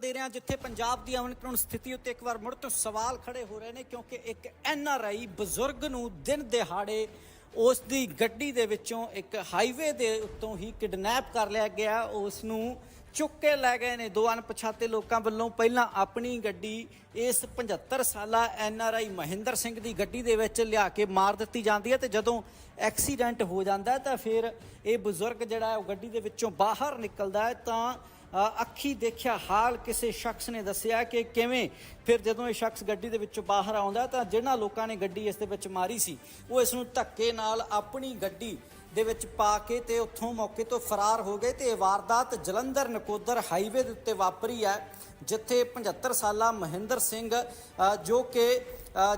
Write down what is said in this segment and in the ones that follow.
ਦੇ ਰਹੇ ਹਾਂ, ਜਿੱਥੇ ਪੰਜਾਬ ਦੀ ਅਮਨ ਸਥਿਤੀ ਉੱਤੇ ਇੱਕ ਵਾਰ ਮੁੜ ਤੋਂ ਸਵਾਲ ਖੜੇ ਹੋ ਰਹੇ ਨੇ, ਕਿਉਂਕਿ ਇੱਕ ਐਨ ਆਰ ਆਈ ਬਜ਼ੁਰਗ ਨੂੰ ਦਿਨ ਦਿਹਾੜੇ ਉਸ ਦੀ ਗੱਡੀ ਦੇ ਵਿੱਚੋਂ ਇੱਕ ਹਾਈਵੇ ਦੇ ਉੱਤੋਂ ਹੀ ਕਿਡਨੈਪ ਕਰ ਲਿਆ ਗਿਆ। ਉਸ ਨੂੰ ਚੁੱਕ ਕੇ ਲੈ ਗਏ ਨੇ ਦੋ ਅਣਪਛਾਤੇ ਲੋਕਾਂ ਵੱਲੋਂ। ਪਹਿਲਾਂ ਆਪਣੀ ਗੱਡੀ ਇਸ 75 ਸਾਲਾ N R I Mahinder Singh ਦੀ ਗੱਡੀ ਦੇ ਵਿੱਚ ਲਿਆ ਕੇ ਮਾਰ ਦਿੱਤੀ ਜਾਂਦੀ ਹੈ ਤੇ ਜਦੋਂ ਐਕਸੀਡੈਂਟ ਹੋ ਜਾਂਦਾ ਤਾਂ ਫਿਰ ਇਹ ਬਜ਼ੁਰਗ ਜਿਹੜਾ ਉਹ ਗੱਡੀ ਦੇ ਵਿੱਚੋਂ ਬਾਹਰ ਨਿਕਲਦਾ ਹੈ ਤਾਂ ਅੱਖੀ ਦੇਖਿਆ, ਹਾਲ ਕਿਸੇ ਸ਼ਖਸ ਨੇ ਦੱਸਿਆ ਕਿ ਕਿਵੇਂ ਫਿਰ ਜਦੋਂ ਇਹ ਸ਼ਖਸ ਗੱਡੀ ਦੇ ਵਿੱਚੋਂ ਬਾਹਰ ਆਉਂਦਾ ਤਾਂ ਜਿਨ੍ਹਾਂ ਲੋਕਾਂ ਨੇ ਗੱਡੀ ਇਸ ਦੇ ਵਿੱਚ ਮਾਰੀ ਸੀ, ਉਹ ਇਸ ਨੂੰ ਧੱਕੇ ਨਾਲ ਆਪਣੀ ਗੱਡੀ ਦੇ ਵਿੱਚ ਪਾ ਕੇ ਤੇ ਉੱਥੋਂ ਮੌਕੇ ਤੋਂ ਫਰਾਰ ਹੋ ਗਏ ਤੇ ਇਹ ਵਾਰਦਾਤ ਜਲੰਧਰ ਨਕੋਦਰ ਹਾਈਵੇ ਦੇ ਉੱਤੇ ਵਾਪਰੀ ਹੈ, ਜਿੱਥੇ 75 ਸਾਲਾ ਮਹਿੰਦਰ ਸਿੰਘ ਜੋ ਕਿ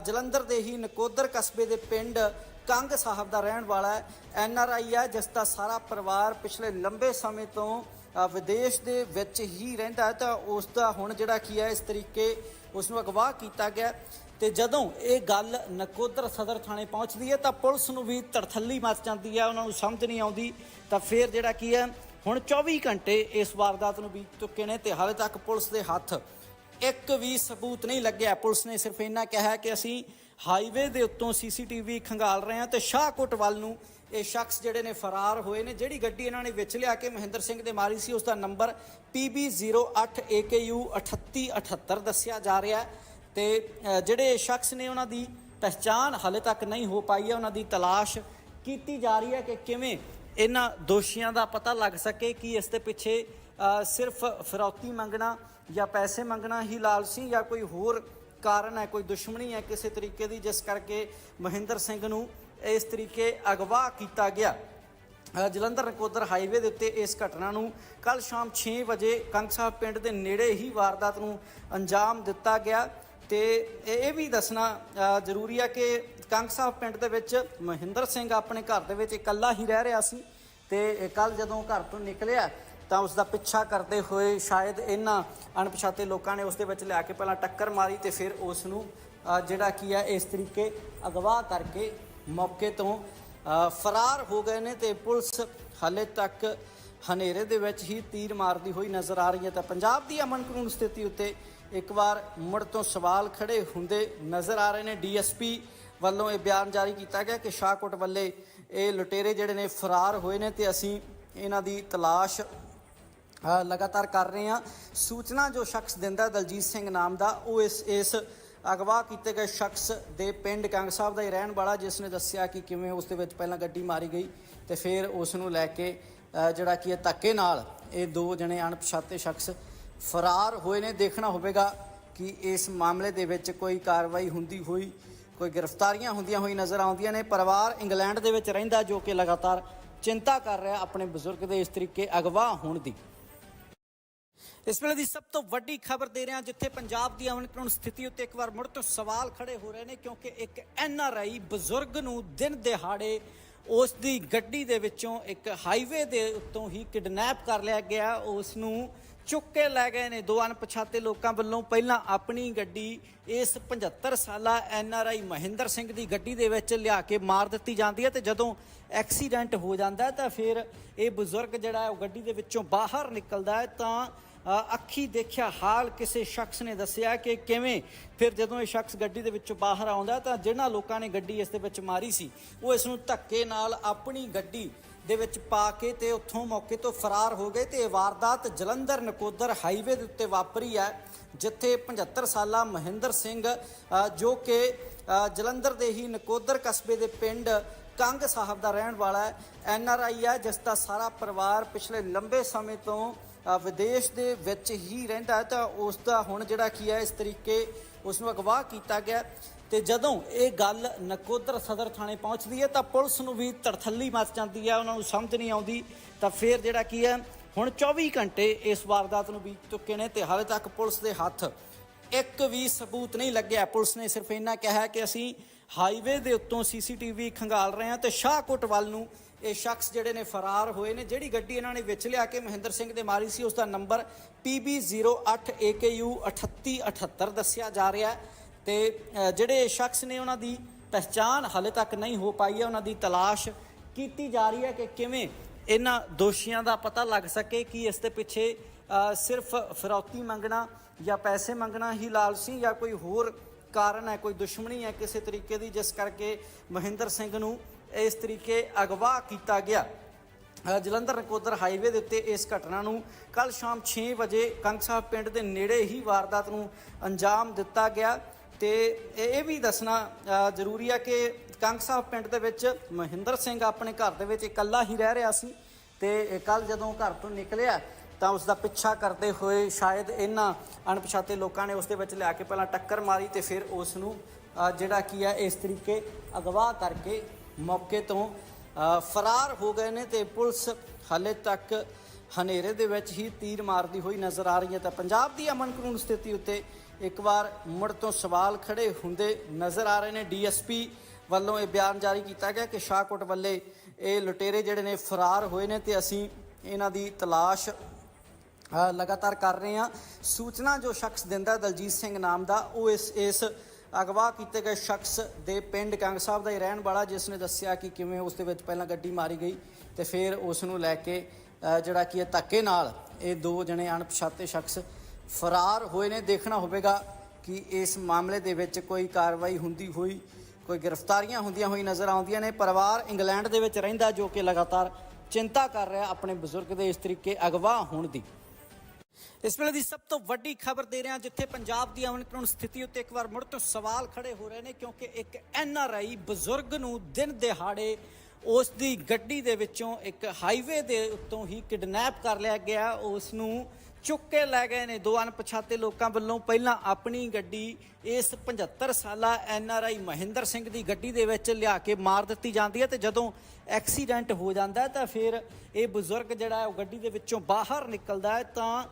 ਜਲੰਧਰ ਦੇ ਹੀ ਨਕੋਦਰ ਕਸਬੇ ਦੇ ਪਿੰਡ ਕੰਗ ਸਾਹਿਬ ਦਾ ਰਹਿਣ ਵਾਲਾ ਹੈ, ਐਨ ਆਰ ਆਈ ਹੈ, ਜਿਸ ਦਾ ਸਾਰਾ ਪਰਿਵਾਰ ਪਿਛਲੇ ਲੰਬੇ ਸਮੇਂ ਤੋਂ ਵਿਦੇਸ਼ ਦੇ ਵਿੱਚ ਹੀ ਰਹਿੰਦਾ ਤਾਂ ਉਸ ਦਾ ਹੁਣ ਜਿਹੜਾ ਕੀ ਹੈ, ਇਸ ਤਰੀਕੇ ਉਸ ਨੂੰ ਅਗਵਾ ਕੀਤਾ ਗਿਆ ਤੇ ਜਦੋਂ ਇਹ ਗੱਲ ਨਕੋਦਰ ਸਦਰ ਥਾਣੇ ਪਹੁੰਚਦੀ ਹੈ ਤਾਂ ਪੁਲਿਸ ਨੂੰ ਵੀ ਤੜਥੱਲੀ ਮੱਚ ਜਾਂਦੀ ਹੈ, ਉਹਨਾਂ ਨੂੰ ਸਮਝ ਨਹੀਂ ਆਉਂਦੀ। ਤਾਂ ਫਿਰ ਜਿਹੜਾ ਕੀ ਹੈ, ਹੁਣ 24 ਘੰਟੇ ਇਸ ਵਾਰਦਾਤ ਨੂੰ ਬੀਤ ਚੁੱਕੇ ਨੇ ਤੇ ਹਾਲੇ ਤੱਕ ਪੁਲਿਸ ਦੇ ਹੱਥ ਇੱਕ ਵੀ ਸਬੂਤ ਨਹੀਂ ਲੱਗਿਆ। ਪੁਲਿਸ ਨੇ ਸਿਰਫ ਇੰਨਾ ਕਿਹਾ ਕਿ ਅਸੀਂ ਹਾਈਵੇ ਦੇ ਉੱਤੋਂ ਸੀਸੀਟੀਵੀ ਖੰਗਾਲ ਰਹੇ ਹਾਂ ਤੇ ਸ਼ਾਹਕੋਟ ਵੱਲ ਨੂੰ ਇਹ ਸ਼ਖਸ ਜਿਹੜੇ ਨੇ ਫਰਾਰ ਹੋਏ ਨੇ। ਜਿਹੜੀ ਗੱਡੀ ਇਹਨਾਂ ਨੇ ਵਿੱਚ ਲਿਆ ਕੇ ਮਹਿੰਦਰ ਸਿੰਘ ਦੇ ਮਾਰੀ ਸੀ ਉਸ ਦਾ ਨੰਬਰ PB08AKU 3878 ਦੱਸਿਆ ਜਾ ਰਿਹਾ ਹੈ। ਤੇ ਅ, ਜਿਹੜੇ ਸ਼ਖਸ ਨੇ ਉਹਨਾਂ ਦੀ ਪਛਾਣ ਹਾਲੇ ਤੱਕ ਨਹੀਂ ਹੋ ਪਾਈ ਹੈ। ਉਹਨਾਂ ਦੀ ਤਲਾਸ਼ ਕੀਤੀ ਜਾ ਰਹੀ ਹੈ ਕਿ ਕਿਵੇਂ ਇਹਨਾਂ ਦੋਸ਼ੀਆਂ ਦਾ ਪਤਾ ਲੱਗ ਸਕੇ ਕਿ ਇਸ ਦੇ ਪਿੱਛੇ ਸਿਰਫ ਫਰੌਤੀ ਮੰਗਣਾ ਜਾਂ ਪੈਸੇ ਮੰਗਣਾ ਹੀ ਲਾਲਸੀ ਜਾਂ ਕੋਈ ਹੋਰ ਕਾਰਨ ਹੈ, ਕੋਈ ਦੁਸ਼ਮਣੀ ਹੈ ਕਿਸੇ ਤਰੀਕੇ ਦੀ, ਜਿਸ ਕਰਕੇ ਮਹਿੰਦਰ ਸਿੰਘ ਨੂੰ ਇਸ ਤਰੀਕੇ ਅਗਵਾ ਕੀਤਾ ਗਿਆ। ਜਲੰਧਰ ਨਕੋਦਰ ਹਾਈਵੇ ਦੇ ਉੱਤੇ ਇਸ ਘਟਨਾ ਨੂੰ ਕੱਲ ਸ਼ਾਮ 6 ਵਜੇ ਕੰਗ ਸਾਹਿਬ ਪਿੰਡ ਦੇ ਨੇੜੇ ਹੀ ਵਾਰਦਾਤ ਨੂੰ ਅੰਜਾਮ ਦਿੱਤਾ ਗਿਆ। ਤੇ ਇਹ ਵੀ ਦੱਸਣਾ ਜ਼ਰੂਰੀ ਹੈ ਕਿ ਕੰਗ ਸਾਹਿਬ ਪਿੰਡ ਦੇ ਵਿੱਚ ਮਹਿੰਦਰ ਸਿੰਘ ਆਪਣੇ ਘਰ ਦੇ ਵਿੱਚ ਇਕੱਲਾ ਹੀ ਰਹਿ ਰਿਹਾ ਸੀ ਤੇ ਕੱਲ ਜਦੋਂ ਘਰ ਤੋਂ ਨਿਕਲਿਆ ਤਾਂ ਉਸ ਦਾ ਪਿੱਛਾ ਕਰਦੇ ਹੋਏ ਸ਼ਾਇਦ ਇਹਨਾਂ ਅਣਪਛਾਤੇ ਲੋਕਾਂ ਨੇ ਉਸ ਦੇ ਵਿੱਚ ਲਿਆ ਕੇ ਪਹਿਲਾਂ ਟੱਕਰ ਮਾਰੀ ਤੇ ਫਿਰ ਉਸ ਨੂੰ ਜਿਹੜਾ ਕੀ ਹੈ, ਇਸ ਤਰੀਕੇ ਅਗਵਾ ਕਰਕੇ ਮੌਕੇ ਤੋਂ ਫਰਾਰ ਹੋ ਗਏ ਨੇ ਤੇ ਪੁਲਿਸ ਹਾਲੇ ਤੱਕ ਹਨੇਰੇ ਦੇ ਵਿੱਚ ਹੀ ਤੀਰ ਮਾਰਦੀ ਹੋਈ ਨਜ਼ਰ ਆ ਰਹੀ ਹੈ। ਤਾਂ ਪੰਜਾਬ ਦੀ ਅਮਨ ਕਾਨੂੰਨ ਸਥਿਤੀ ਉੱਤੇ ਇੱਕ ਵਾਰ ਮੁੜ ਤੋਂ ਸਵਾਲ ਖੜੇ ਹੁੰਦੇ ਨਜ਼ਰ ਆ ਰਹੇ ਨੇ। ਡੀਐਸਪੀ ਵੱਲੋਂ ਇਹ ਬਿਆਨ ਜਾਰੀ ਕੀਤਾ ਗਿਆ ਕਿ ਸ਼ਾਹਕੋਟ ਵੱਲੇ ਇਹ ਲੁਟੇਰੇ ਜਿਹੜੇ ਨੇ ਫਰਾਰ ਹੋਏ ਨੇ ਤੇ ਅਸੀਂ ਇਹਨਾਂ ਦੀ ਤਲਾਸ਼ ਲਗਾਤਾਰ ਕਰ ਰਹੇ ਹਾਂ। ਸੂਚਨਾ ਜੋ ਸ਼ਖਸ ਦਿੰਦਾ ਦਲਜੀਤ ਸਿੰਘ ਨਾਮ ਦਾ, ਉਹ ਇਸ ਇਸ ਅਗਵਾ ਕੀਤੇ ਗਏ ਸ਼ਖਸ ਦੇ ਪਿੰਡ ਕੰਗ ਸਾਹਿਬ ਦਾ ਹੀ ਰਹਿਣ ਵਾਲਾ, ਜਿਸ ਨੇ ਦੱਸਿਆ ਕਿ ਕਿਵੇਂ ਉਸ ਦੇ ਵਿੱਚ ਪਹਿਲਾਂ ਗੱਡੀ ਮਾਰੀ ਗਈ ਤੇ ਫਿਰ ਉਸ ਨੂੰ ਲੈ ਕੇ ਜਿਹੜਾ ਕੀ ਹੈ ਧੱਕੇ ਨਾਲ ਇਹ ਦੋ ਜਣੇ ਅਣਪਛਾਤੇ ਸ਼ਖਸ ਫਰਾਰ ਹੋਏ ਨੇ। ਦੇਖਣਾ ਹੋਵੇਗਾ ਕਿ ਇਸ ਮਾਮਲੇ ਦੇ ਵਿੱਚ ਕੋਈ ਕਾਰਵਾਈ ਹੁੰਦੀ ਹੋਈ, ਕੋਈ ਗ੍ਰਿਫਤਾਰੀਆਂ ਹੁੰਦੀਆਂ ਹੋਈ ਨਜ਼ਰ ਆਉਂਦੀਆਂ ਨੇ। ਪਰਿਵਾਰ ਇੰਗਲੈਂਡ ਦੇ ਵਿੱਚ ਰਹਿੰਦਾ, ਜੋ ਕਿ ਲਗਾਤਾਰ ਚਿੰਤਾ ਕਰ ਰਿਹਾ, ਆਪਣੇ ਬਜ਼ੁਰਗ ਦੇ ਇਸ ਤਰੀਕੇ ਅਗਵਾ ਹੋਣ ਦੀ। ਇਸ ਵੇਲੇ ਦੀ ਸਭ ਤੋਂ ਵੱਡੀ ਖਬਰ ਦੇ ਰਹੇ ਹਾਂ ਜਿੱਥੇ ਪੰਜਾਬ ਦੀ ਅਮਨ ਕਾਨੂੰਨ ਸਥਿਤੀ ਉੱਤੇ ਇੱਕ ਵਾਰ ਮੁੜ ਤੋਂ ਸਵਾਲ ਖੜੇ ਹੋ ਰਹੇ ਨੇ, ਕਿਉਂਕਿ ਇੱਕ ਐਨ ਆਰ ਆਈ ਬਜ਼ੁਰਗ ਨੂੰ ਦਿਨ ਦਿਹਾੜੇ ਉਸ ਦੀ ਗੱਡੀ ਦੇ ਵਿੱਚੋਂ ਇੱਕ ਹਾਈਵੇ ਦੇ ਉੱਤੋਂ ਹੀ ਕਿਡਨੈਪ ਕਰ ਲਿਆ ਗਿਆ। ਉਸ ਨੂੰ ਚੁੱਕ ਕੇ ਲੈ ਗਏ ਨੇ ਦੋ ਅਣਪਛਾਤੇ ਲੋਕਾਂ ਵੱਲੋਂ। ਪਹਿਲਾਂ ਆਪਣੀ ਗੱਡੀ ਇਸ 75 ਸਾਲਾ N R I Mahinder Singh ਦੀ ਗੱਡੀ ਦੇ ਵਿੱਚ ਲਿਆ ਕੇ ਮਾਰ ਦਿੱਤੀ ਜਾਂਦੀ ਹੈ ਤੇ ਜਦੋਂ ਐਕਸੀਡੈਂਟ ਹੋ ਜਾਂਦਾ ਤਾਂ ਫਿਰ ਇਹ ਬਜ਼ੁਰਗ ਜਿਹੜਾ ਹੈ ਉਹ ਗੱਡੀ ਦੇ ਵਿੱਚੋਂ ਬਾਹਰ ਨਿਕਲਦਾ ਹੈ ਤਾਂ ਅੱਖੀ ਦੇਖਿਆ ਹਾਲ ਕਿਸੇ ਸ਼ਖਸ ਨੇ ਦੱਸਿਆ ਕਿ ਕਿਵੇਂ ਫਿਰ ਜਦੋਂ ਇਹ ਸ਼ਖਸ ਗੱਡੀ ਦੇ ਵਿੱਚੋਂ ਬਾਹਰ ਆਉਂਦਾ ਤਾਂ ਜਿਨ੍ਹਾਂ ਲੋਕਾਂ ਨੇ ਗੱਡੀ ਇਸ ਦੇ ਵਿੱਚ ਮਾਰੀ ਸੀ, ਉਹ ਇਸ ਨੂੰ ਧੱਕੇ ਨਾਲ ਆਪਣੀ ਗੱਡੀ ਦੇ ਵਿੱਚ ਪਾ ਕੇ ਤੇ ਉੱਥੋਂ ਮੌਕੇ ਤੋਂ ਫਰਾਰ ਹੋ ਗਏ ਤੇ ਇਹ ਵਾਰਦਾਤ ਜਲੰਧਰ ਨਕੋਦਰ ਹਾਈਵੇ ਦੇ ਉੱਤੇ ਵਾਪਰੀ ਹੈ, ਜਿੱਥੇ 75 ਸਾਲਾ ਮਹਿੰਦਰ ਸਿੰਘ ਜੋ ਕਿ ਜਲੰਧਰ ਦੇ ਹੀ ਨਕੋਦਰ ਕਸਬੇ ਦੇ ਪਿੰਡ ਕੰਗ ਸਾਹਿਬ ਦਾ ਰਹਿਣ ਵਾਲਾ ਹੈ, ਐਨ ਆਰ ਆਈ ਹੈ, ਜਿਸ ਦਾ ਸਾਰਾ ਪਰਿਵਾਰ ਪਿਛਲੇ ਲੰਬੇ ਸਮੇਂ ਤੋਂ ਵਿਦੇਸ਼ ਦੇ ਵਿੱਚ ਹੀ ਰਹਿੰਦਾ ਤਾਂ ਉਸ ਦਾ ਹੁਣ ਜਿਹੜਾ ਕੀ ਹੈ, ਇਸ ਤਰੀਕੇ ਉਸ ਨੂੰ ਅਗਵਾ ਕੀਤਾ ਗਿਆ ਤੇ ਜਦੋਂ ਇਹ ਗੱਲ ਨਕੋਦਰ ਸਦਰ ਥਾਣੇ ਪਹੁੰਚਦੀ ਹੈ ਤਾਂ ਪੁਲਿਸ ਨੂੰ ਵੀ ਤੜਥੱਲੀ ਮੱਚ ਜਾਂਦੀ ਹੈ, ਉਹਨਾਂ ਨੂੰ ਸਮਝ ਨਹੀਂ ਆਉਂਦੀ। ਤਾਂ ਫਿਰ ਜਿਹੜਾ ਕੀ ਹੈ, ਹੁਣ 24 ਘੰਟੇ ਇਸ ਵਾਰਦਾਤ ਨੂੰ ਬੀਤ ਚੁੱਕੇ ਨੇ ਤੇ ਹਾਲੇ ਤੱਕ ਪੁਲਿਸ ਦੇ ਹੱਥ ਇੱਕ ਵੀ ਸਬੂਤ ਨਹੀਂ ਲੱਗਿਆ। ਪੁਲਿਸ ਨੇ ਸਿਰਫ ਇੰਨਾ ਕਿਹਾ ਕਿ ਅਸੀਂ ਹਾਈਵੇ ਦੇ ਉੱਤੋਂ ਸੀਸੀਟੀਵੀ ਖੰਗਾਲ ਰਹੇ ਹਾਂ ਤੇ ਸ਼ਾਹਕੋਟ ਵੱਲ ਨੂੰ ਇਹ ਸ਼ਖਸ ਜਿਹੜੇ ਨੇ ਫਰਾਰ ਹੋਏ ਨੇ। ਜਿਹੜੀ ਗੱਡੀ ਇਹਨਾਂ ਨੇ ਵਿੱਚ ਲਿਆ ਕੇ ਮਹਿੰਦਰ ਸਿੰਘ ਦੇ ਮਾਰੀ ਸੀ ਉਸ ਦਾ ਨੰਬਰ PB08AKU 3878 ਦੱਸਿਆ ਜਾ ਰਿਹਾ ਹੈ। ਤੇ ਅ, ਜਿਹੜੇ ਸ਼ਖਸ ਨੇ ਉਹਨਾਂ ਦੀ ਪਛਾਣ ਹਾਲੇ ਤੱਕ ਨਹੀਂ ਹੋ ਪਾਈ ਹੈ। ਉਹਨਾਂ ਦੀ ਤਲਾਸ਼ ਕੀਤੀ ਜਾ ਰਹੀ ਹੈ ਕਿ ਕਿਵੇਂ ਇਹਨਾਂ ਦੋਸ਼ੀਆਂ ਦਾ ਪਤਾ ਲੱਗ ਸਕੇ ਕਿ ਇਸ ਦੇ ਪਿੱਛੇ ਸਿਰਫ ਫਰੌਤੀ ਮੰਗਣਾ ਜਾਂ ਪੈਸੇ ਮੰਗਣਾ ਹੀ ਲਾਲ ਸੀ ਜਾਂ ਕੋਈ ਹੋਰ ਕਾਰਨ ਹੈ ਕੋਈ ਦੁਸ਼ਮਣੀ ਹੈ ਕਿਸੇ ਤਰੀਕੇ ਦੀ ਜਿਸ ਕਰਕੇ ਮਹਿੰਦਰ ਸਿੰਘ ਨੂੰ ਇਸ ਤਰੀਕੇ ਅਗਵਾ ਕੀਤਾ ਗਿਆ। ਜਲੰਧਰ ਨਕੋਦਰ ਹਾਈਵੇ ਦੇ ਉੱਤੇ ਇਸ ਘਟਨਾ ਨੂੰ ਕੱਲ ਸ਼ਾਮ 6 ਵਜੇ ਕੰਗ ਸਾਹਿਬ ਪਿੰਡ ਦੇ ਨੇੜੇ ਹੀ ਵਾਰਦਾਤ ਨੂੰ ਅੰਜਾਮ ਦਿੱਤਾ ਗਿਆ। ਤੇ ਇਹ ਵੀ ਦੱਸਣਾ ਜ਼ਰੂਰੀ ਹੈ ਕਿ ਕੰਗ ਸਾਹਿਬ ਪਿੰਡ ਦੇ ਵਿੱਚ ਮਹਿੰਦਰ ਸਿੰਘ ਆਪਣੇ ਘਰ ਦੇ ਵਿੱਚ ਇਕੱਲਾ ਹੀ ਰਹਿ ਰਿਹਾ ਸੀ ਤੇ ਕੱਲ ਜਦੋਂ ਘਰ ਤੋਂ ਨਿਕਲਿਆ ਤਾਂ ਉਸ ਦਾ ਪਿੱਛਾ ਕਰਦੇ ਹੋਏ ਸ਼ਾਇਦ ਇਹਨਾਂ ਅਣਪਛਾਤੇ ਲੋਕਾਂ ਨੇ ਉਸ ਦੇ ਵਿੱਚ ਲਿਆ ਕੇ ਪਹਿਲਾਂ ਟੱਕਰ ਮਾਰੀ ਤੇ ਫਿਰ ਉਸ ਨੂੰ ਜਿਹੜਾ ਕੀ ਹੈ ਇਸ ਤਰੀਕੇ ਅਗਵਾ ਕਰਕੇ ਮੌਕੇ ਤੋਂ ਫਰਾਰ ਹੋ ਗਏ ਨੇ ਤੇ ਪੁਲਿਸ ਹਾਲੇ ਤੱਕ ਹਨੇਰੇ ਦੇ ਵਿੱਚ ਹੀ ਤੀਰ ਮਾਰਦੀ ਹੋਈ ਨਜ਼ਰ ਆ ਰਹੀ ਹੈ। ਤਾਂ ਪੰਜਾਬ ਦੀ ਅਮਨ ਕਾਨੂੰਨ ਸਥਿਤੀ ਉੱਤੇ ਇੱਕ ਵਾਰ ਮੁੜ ਤੋਂ ਸਵਾਲ ਖੜੇ ਹੁੰਦੇ ਨਜ਼ਰ ਆ ਰਹੇ ਨੇ। ਡੀਐਸਪੀ ਵੱਲੋਂ ਇਹ ਬਿਆਨ ਜਾਰੀ ਕੀਤਾ ਗਿਆ ਕਿ ਸ਼ਾਹਕੋਟ ਵੱਲੇ ਇਹ ਲੁਟੇਰੇ ਜਿਹੜੇ ਨੇ ਫਰਾਰ ਹੋਏ ਨੇ ਤੇ ਅਸੀਂ ਇਹਨਾਂ ਦੀ ਤਲਾਸ਼ ਲਗਾਤਾਰ ਕਰ ਰਹੇ ਹਾਂ। ਸੂਚਨਾ ਜੋ ਸ਼ਖਸ ਦਿੰਦਾ ਦਲਜੀਤ ਸਿੰਘ ਨਾਮ ਦਾ, ਉਹ ਇਸ ਇਸ ਅਗਵਾ ਕੀਤੇ ਗਏ ਸ਼ਖਸ ਦੇ ਪਿੰਡ ਕੰਗ ਸਾਹਿਬ ਦਾ ਹੀ ਰਹਿਣ ਵਾਲਾ, ਜਿਸ ਨੇ ਦੱਸਿਆ ਕਿ ਕਿਵੇਂ ਉਸ ਦੇ ਵਿੱਚ ਪਹਿਲਾਂ ਗੱਡੀ ਮਾਰੀ ਗਈ ਤੇ ਫਿਰ ਉਸ ਨੂੰ ਲੈ ਕੇ ਜਿਹੜਾ ਕੀ ਹੈ ਧੱਕੇ ਨਾਲ ਇਹ ਦੋ ਜਣੇ ਅਣਪਛਾਤੇ ਸ਼ਖਸ ਫਰਾਰ ਹੋਏ ਨੇ। ਦੇਖਣਾ ਹੋਵੇਗਾ ਕਿ ਇਸ ਮਾਮਲੇ ਦੇ ਵਿੱਚ ਕੋਈ ਕਾਰਵਾਈ ਹੁੰਦੀ ਹੋਈ, ਕੋਈ ਗ੍ਰਿਫਤਾਰੀਆਂ ਹੁੰਦੀਆਂ ਹੋਈ ਨਜ਼ਰ ਆਉਂਦੀਆਂ ਨੇ। ਪਰਿਵਾਰ ਇੰਗਲੈਂਡ ਦੇ ਵਿੱਚ ਰਹਿੰਦਾ, ਜੋ ਕਿ ਲਗਾਤਾਰ ਚਿੰਤਾ ਕਰ ਰਿਹਾ, ਆਪਣੇ ਬਜ਼ੁਰਗ ਦੇ ਇਸ ਤਰੀਕੇ ਅਗਵਾ ਹੋਣ ਦੀ। ਇਸ ਵੇਲੇ ਦੀ ਸਭ ਤੋਂ ਵੱਡੀ ਖਬਰ ਦੇ ਰਹੇ ਹਾਂ ਜਿੱਥੇ ਪੰਜਾਬ ਦੀ ਅਮਨ ਕਾਨੂੰਨ ਸਥਿਤੀ ਉੱਤੇ ਇੱਕ ਵਾਰ ਮੁੜ ਤੋਂ ਸਵਾਲ ਖੜੇ ਹੋ ਰਹੇ ਨੇ, ਕਿਉਂਕਿ ਇੱਕ ਐਨ ਆਰ ਆਈ ਬਜ਼ੁਰਗ ਨੂੰ ਦਿਨ ਦਿਹਾੜੇ ਉਸ ਦੀ ਗੱਡੀ ਦੇ ਵਿੱਚੋਂ ਇੱਕ ਹਾਈਵੇ ਦੇ ਉੱਤੋਂ ਹੀ ਕਿਡਨੈਪ ਕਰ ਲਿਆ ਗਿਆ। ਉਸ ਨੂੰ ਚੁੱਕ ਕੇ ਲੈ ਗਏ ਨੇ ਦੋ ਅਣਪਛਾਤੇ ਲੋਕਾਂ ਵੱਲੋਂ ਪਹਿਲਾਂ ਆਪਣੀ ਗੱਡੀ ਇਸ 75 ਸਾਲਾ N R I Mahinder Singh ਦੀ ਗੱਡੀ ਦੇ ਵਿੱਚ ਲਿਆ ਕੇ ਮਾਰ ਦਿੱਤੀ ਜਾਂਦੀ ਹੈ ਤੇ ਜਦੋਂ ਐਕਸੀਡੈਂਟ ਹੋ ਜਾਂਦਾ ਤਾਂ ਫਿਰ ਇਹ ਬਜ਼ੁਰਗ ਜਿਹੜਾ ਉਹ ਗੱਡੀ ਦੇ ਵਿੱਚੋਂ ਬਾਹਰ ਨਿਕਲਦਾ ਹੈ ਤਾਂ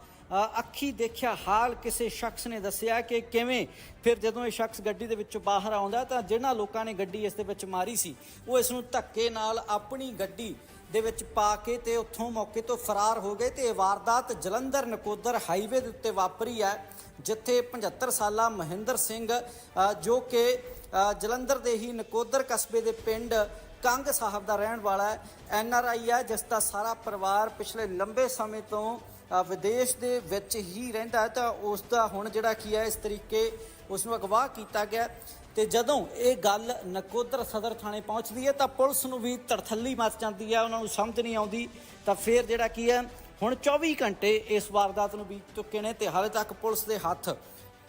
ਅੱਖੀ ਦੇਖਿਆ ਹਾਲ ਕਿਸੇ ਸ਼ਖਸ ਨੇ ਦੱਸਿਆ ਕਿ ਕਿਵੇਂ ਫਿਰ ਜਦੋਂ ਇਹ ਸ਼ਖਸ ਗੱਡੀ ਦੇ ਵਿੱਚੋਂ ਬਾਹਰ ਆਉਂਦਾ ਤਾਂ ਜਿਹਨਾਂ ਲੋਕਾਂ ਨੇ ਗੱਡੀ ਇਸ ਦੇ ਵਿੱਚ ਮਾਰੀ ਸੀ, ਉਹ ਇਸ ਨੂੰ ਧੱਕੇ ਨਾਲ ਆਪਣੀ ਗੱਡੀ ਦੇ ਵਿੱਚ ਪਾ ਕੇ ਤੇ ਉੱਥੋਂ ਮੌਕੇ ਤੋਂ ਫਰਾਰ ਹੋ ਗਏ ਤੇ ਇਹ ਵਾਰਦਾਤ ਜਲੰਧਰ ਨਕੋਦਰ ਹਾਈਵੇ ਦੇ ਉੱਤੇ ਵਾਪਰੀ ਹੈ, ਜਿੱਥੇ 75 ਸਾਲਾ ਮਹਿੰਦਰ ਸਿੰਘ ਜੋ ਕਿ ਜਲੰਧਰ ਦੇ ਹੀ ਨਕੋਦਰ ਕਸਬੇ ਦੇ ਪਿੰਡ ਕੰਗ ਸਾਹਿਬ ਦਾ ਰਹਿਣ ਵਾਲਾ ਹੈ, ਐਨ ਆਰ ਆਈ ਹੈ, ਜਿਸ ਦਾ ਸਾਰਾ ਪਰਿਵਾਰ ਪਿਛਲੇ ਲੰਬੇ ਸਮੇਂ ਤੋਂ ਵਿਦੇਸ਼ ਦੇ ਵਿੱਚ ਹੀ ਰਹਿੰਦਾ ਤਾਂ ਉਸ ਦਾ ਹੁਣ ਜਿਹੜਾ ਕੀ ਹੈ, ਇਸ ਤਰੀਕੇ ਉਸ ਨੂੰ ਅਗਵਾ ਕੀਤਾ ਗਿਆ ਤੇ ਜਦੋਂ ਇਹ ਗੱਲ ਨਕੋਦਰ ਸਦਰ ਥਾਣੇ ਪਹੁੰਚਦੀ ਹੈ ਤਾਂ ਪੁਲਿਸ ਨੂੰ ਵੀ ਤੜਥੱਲੀ ਮਚ ਜਾਂਦੀ ਹੈ, ਉਹਨਾਂ ਨੂੰ ਸਮਝ ਨਹੀਂ ਆਉਂਦੀ। ਤਾਂ ਫਿਰ ਜਿਹੜਾ ਕੀ ਹੈ, ਹੁਣ 24 ਘੰਟੇ ਇਸ ਵਾਰਦਾਤ ਨੂੰ ਬੀਤ ਚੁੱਕੇ ਨੇ ਤੇ ਹਾਲੇ ਤੱਕ ਪੁਲਿਸ ਦੇ ਹੱਥ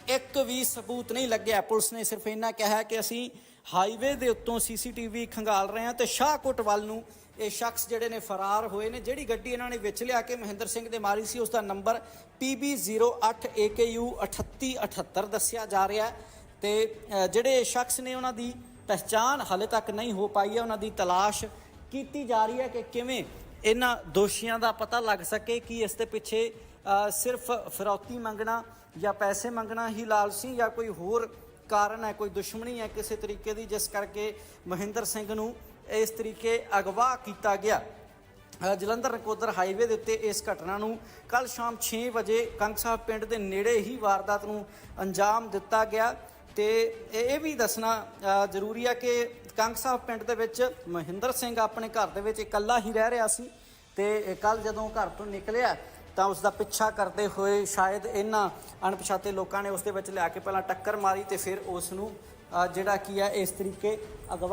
ਇੱਕ ਵੀ ਸਬੂਤ ਨਹੀਂ ਲੱਗਿਆ। ਪੁਲਿਸ ਨੇ ਸਿਰਫ ਇੰਨਾ ਕਿਹਾ ਕਿ ਅਸੀਂ ਹਾਈਵੇ ਦੇ ਉੱਤੋਂ ਸੀਸੀਟੀਵੀ ਖੰਗਾਲ ਰਹੇ ਹਾਂ ਤੇ ਸ਼ਾਹਕੋਟ ਵੱਲ ਨੂੰ ਇਹ ਸ਼ਖਸ ਜਿਹੜੇ ਨੇ ਫਰਾਰ ਹੋਏ ਨੇ। ਜਿਹੜੀ ਗੱਡੀ ਇਹਨਾਂ ਨੇ ਵਿੱਚ ਲਿਆ ਕੇ ਮਹਿੰਦਰ ਸਿੰਘ ਦੇ ਮਾਰੀ ਸੀ, ਉਸ ਦਾ ਨੰਬਰ PB08AKU 3878 ਦੱਸਿਆ ਜਾ ਰਿਹਾ ਹੈ। ਤੇ ਜਿਹੜੇ ਸ਼ਖਸ ਨੇ ਉਹਨਾਂ ਦੀ ਪਛਾਣ ਹਾਲੇ ਤੱਕ ਨਹੀਂ ਹੋ ਪਾਈ ਹੈ, ਉਹਨਾਂ ਦੀ ਤਲਾਸ਼ ਕੀਤੀ ਜਾ ਰਹੀ ਹੈ ਕਿ ਕਿਵੇਂ ਇਹਨਾਂ ਦੋਸ਼ੀਆਂ ਦਾ ਪਤਾ ਲੱਗ ਸਕੇ ਕਿ ਇਸ ਦੇ ਪਿੱਛੇ ਸਿਰਫ ਫਿਰੌਤੀ ਮੰਗਣਾ ਜਾਂ ਪੈਸੇ ਮੰਗਣਾ ਹੀ ਲਾਲ ਸੀ ਜਾਂ ਕੋਈ ਹੋਰ ਕਾਰਨ ਹੈ, ਕੋਈ ਦੁਸ਼ਮਣੀ ਹੈ ਕਿਸੇ ਤਰੀਕੇ ਦੀ, ਜਿਸ ਕਰਕੇ ਮਹਿੰਦਰ ਸਿੰਘ ਨੂੰ ਇਸ ਤਰੀਕੇ ਅਗਵਾ ਕੀਤਾ ਗਿਆ। ਜਲੰਧਰ ਨਕੋਦਰ ਹਾਈਵੇ ਦੇ ਉੱਤੇ ਇਸ ਘਟਨਾ ਨੂੰ ਕੱਲ ਸ਼ਾਮ 6 ਵਜੇ ਕੰਗ ਸਾਹਿਬ ਪਿੰਡ ਦੇ ਨੇੜੇ ਹੀ ਵਾਰਦਾਤ ਨੂੰ ਅੰਜਾਮ ਦਿੱਤਾ ਗਿਆ। ਤੇ ਇਹ ਵੀ ਦੱਸਣਾ ਜ਼ਰੂਰੀ ਆ ਕਿ ਕੰਗ ਸਾਹਿਬ ਪਿੰਡ ਦੇ ਵਿੱਚ ਮਹਿੰਦਰ ਸਿੰਘ ਆਪਣੇ ਘਰ ਦੇ ਵਿੱਚ ਇਕੱਲਾ ਹੀ ਰਹਿ ਰਿਹਾ ਸੀ ਤੇ ਕੱਲ ਜਦੋਂ ਘਰ ਤੋਂ ਨਿਕਲਿਆ ਤਾਂ ਉਸ ਦਾ ਪਿੱਛਾ ਕਰਦੇ ਹੋਏ ਸ਼ਾਇਦ ਇਹਨਾਂ ਅਣਪਛਾਤੇ ਲੋਕਾਂ ਨੇ ਉਸ ਦੇ ਵਿੱਚ ਲਿਆ ਕੇ ਪਹਿਲਾਂ ਟੱਕਰ ਮਾਰੀ ਤੇ ਫਿਰ ਉਸ ਨੂੰ ਜਿਹੜਾ ਕੀ ਹੈ ਇਸ ਤਰੀਕੇ ਅਗਵਾ